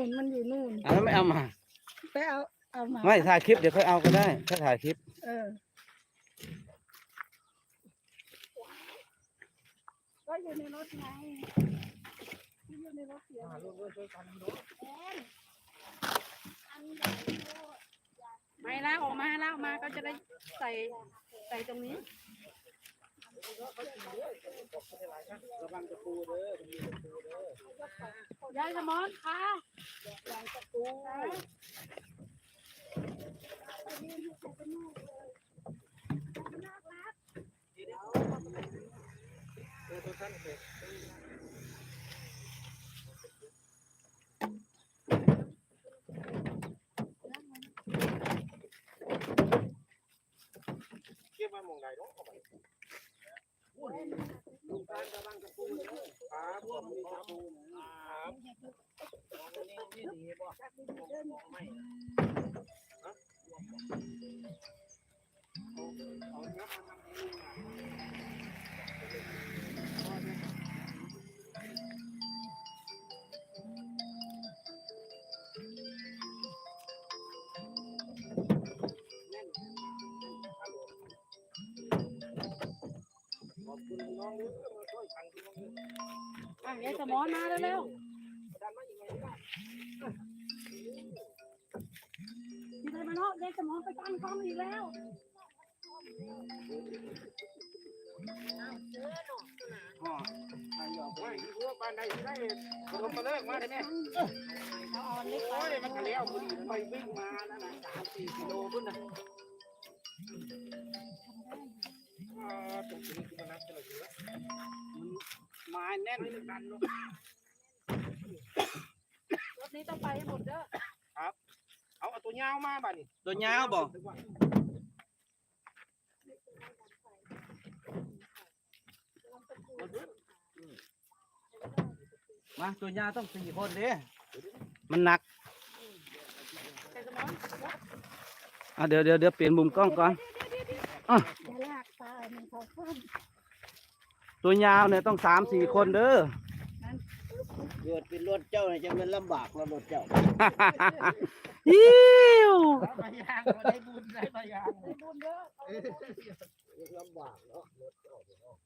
นู่นมันอยู่นู่นอันนั้นไม่เอามา ไปเอาเอามาไม่ถ่ายคลิปเดี๋ยวค่อยเอาก็ได้ถ้าถ่ายคลิป เออก็อยู่ในรถไงอยู่ในรถเสียงไม่ลากออกมาลากออกมาก็จะได้ใส่ใส่ตรงนี้ ระวังตะปูเด้อ ยายสมอนค่ะเก็บไว้มองใดเนาะเอาไว้ลุงการระ อะยายสมอนมาเร็ว มาอีกหน่อยนะๆยายมาเนาะยายสมอนไปตั้งกล้องอีกแล้วอ๋อใครยอมไม่ที่ว่าปานใดได้ขนมมาเลิกมาได้ไหมโอ้ยมันก็แล้วไปวิ่งมานั่นน่ะสามสี่กิโลพุ่นน่ะอ่าตรงนี้คือมันนับกันเลยเหรอไม้แน่นดันเนาะ นี้ต้องไปให้หมดเด้อเอาเอาตัวยาวมาบ้านี่ตัวยาวบอกมาตัวยาวต้องสี่คนเด้มันหนักยายสมอนอะเดี๋ยวเดี๋ยวเดี๋ยวเปลี่ยนมุมกล้องก่อนอย่าลากตายมันเขาข้ามตัวยาวเนี่ยต้องสามสี่คนเด้อ รถเป็นรถเจ้าเนี่ยจะเป็นลำบากแล้วรถเจ้าอิ้วใบยางก็ได้บุญได้ใบยางบุญเยอะลำบากเนาะรถเจ้าเนาะ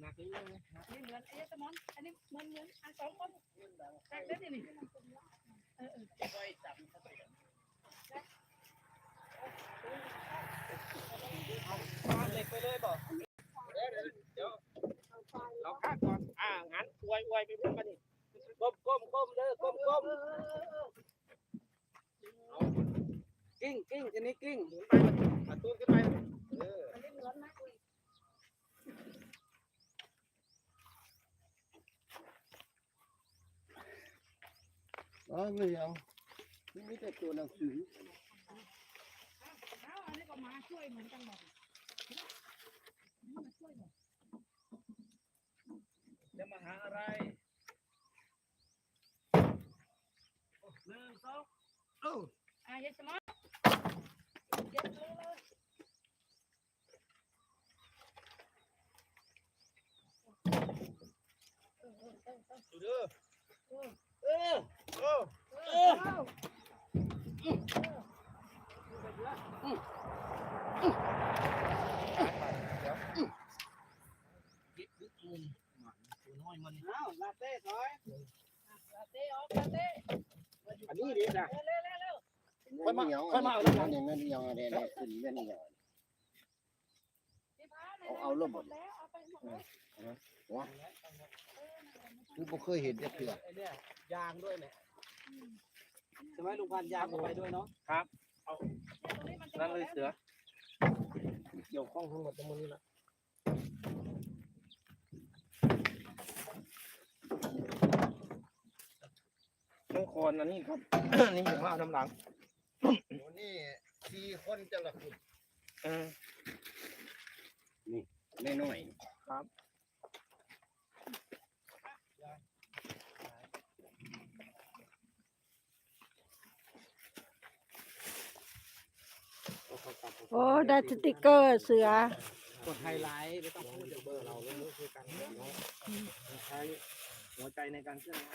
หนักเลยนี่เหมือนยายสมอนอันนี้เหมือนเหมือนอันสองคนแรกเด้อนี่นี่ มา เหล็กไปเลยบอกเดี๋ยวเดี๋ยวเราคาก่อน อ่างั้นอวยอวยไปพุ่งกันนี่ก้มก้มก้มเด้อก้มก้มกิ้งกิ้งทีนี้กิ้งหมุนไปมันตูขึ้นไปเอออ๋อไม่เอานี่มีแต่ตัวหนังสือเอาอันนี้ก็มาช่วยเหมือนกันหมด จะมาหา อะไรหนึ่งสองอะยายสมอนดูเด้อเออโอ้เออ ตัวน้อยมัน เอาลาเต้ถอย เต้ออกมาเต้ อั นนี้ดีนะเร็วเร็วเร็วมันเหนียวมันอย่างนั้นเหนียวอะไรเนี่ยขึ้นเงี้ยเหนียวพี่พาเอาเอาลมหมดแล้วเอาไปหมดแล้วคือบ่เคยเห็นจะเถื่อไอ้เนี่ยยางด้วยเนี่ยใช่ไหมลุงพันธุ์ยางเอาไปด้วยเนาะนั่นเลยเสือเกี่ยวข้องทั้งหมดทั้งหมดนี่นะ ต้องคอนอันนี้ครับ นี่ผมว่าเอาน้ำหลังนี่สี่คนจะละคุณเออไม่น้อยโอ้ได้สติกเกอร์เสือ กดไฮไลท์ไม่ต้องพูดเดี๋ยวเบอร์เราเลยคือกันเนาะหัวใจในการเคลื่อนย้าย